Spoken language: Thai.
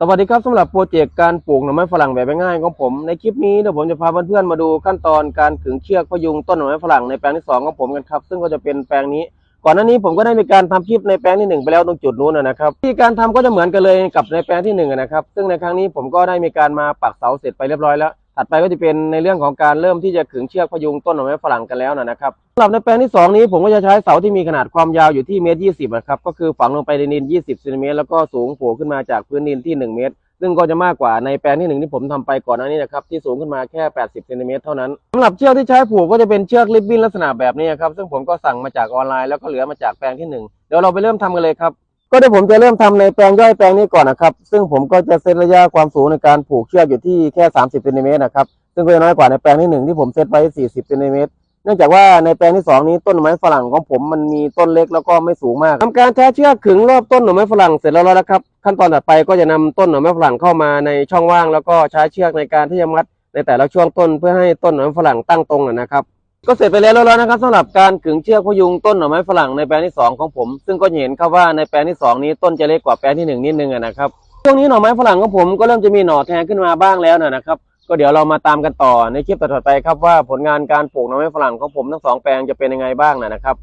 สวัสดีครับสำหรับโปรเจกต์การปลูกหน่อไม้ฝรั่งแบบง่ายๆของผมในคลิปนี้เดี๋ยวผมจะพาเพื่อนๆมาดูขั้นตอนการขึงเชือกพยุงต้นหน่อไม้ฝรั่งในแปลงที่สองของผมกันครับซึ่งก็จะเป็นแปลงนี้ ก่อนหน้านี้ผมก็ได้มีการทำคลิปในแปลงที่หนึ่งไปแล้วตรงจุดนู้นนะครับที่การทำก็จะเหมือนกันเลยกับในแปลงที่หนึ่งนะครับซึ่งในครั้งนี้ผมก็ได้มีการมาปักเสาเสร็จไปเรียบร้อยแล้ว ถัดไปก็จะเป็นในเรื่องของการเริ่มที่จะขึงเชือกพยุงต้นหน่อไม้ฝรั่งกันแล้วนะครับสำหรับในแปลงที่สองนี้ผมก็จะใช้เสาที่มีขนาดความยาวอยู่ที่เมตรยี่สิบนะครับก็คือฝังลงไปในดินยี่สิบเซนติเมตรแล้วก็สูงโผล่ขึ้นมาจากพื้นดินที่หนึ่งเมตร ซึ่งก็จะมากกว่าในแปลงที่หนึ่งที่ผมทำไปก่อนหน้านี้นะครับที่สูงขึ้นมาแค่ 80เซนติเมตรเท่านั้นสำหรับเชือกที่ใช้ผูกก็จะเป็นเชือกริบบิ้นลักษณะแบบนี้ครับซึ่งผมก็สั่งมาจากออนไลน์แล้วก็เหลือมาจากแปลงที่หนึ่งเดี๋ยวเราไปเริ่มทำกันเลยครับ ก็เดี๋ยวผมจะเริ่มทำในแปลงย่อยแปลงนี้ก่อนนะครับ ซึ่งผมก็จะเซตระยะความสูงในการผูกเชือกอยู่ที่แค่ 30เซนติเมตรนะครับซึ่งก็จะน้อยกว่าในแปลงที่หนึ่งที่ผมเซตไว้ 40เซนติเมตรเนื่องจากว่าในแปลงที่สองนี้ต้นไม้ฝรั่งของผมมันมีต้นเล็กแล้วก็ไม่สูงมากทำการแท้เชือกขึงรอบต้นหน่อไม้ฝรั่งเสร็จแล้วแล้วนะครับ ขั้นตอนต่อไปก็จะนำต้นหน่อไม้ฝรั่งเข้ามาในช่องว่าง แล้วก็ใช้เชือกในการที่จะมัดในแต่ละช่วงต้นเพื่อให้ต้นหน่อไม้ฝรั่งตั้งตรงนะครับ ก็เสร็จไปแล้วแล้วนะครับสำหรับการขึงเชือกพยุงต้นหน่อไม้ฝรั่งในแปลงที่สองของผม ซึ่งก็เห็นครับว่าในแปลงที่สองนี้ต้นจะเล็กกว่าแปลงที่หนึ่งนิดนึงนะครับช่วงนี้หน่อไม้ฝรั่งของผมก็เริ่มจะมีหน่อแทงขึ้นมาบ้างแล้วนะครับ ก็เดี๋ยวเรามาตามกันต่อในคลิปต่อๆไปครับว่าผลงานการปลูกหน่อไม้ฝรั่งของผมทั้งสองแปลงจะเป็นยังไงบ้างนะครับ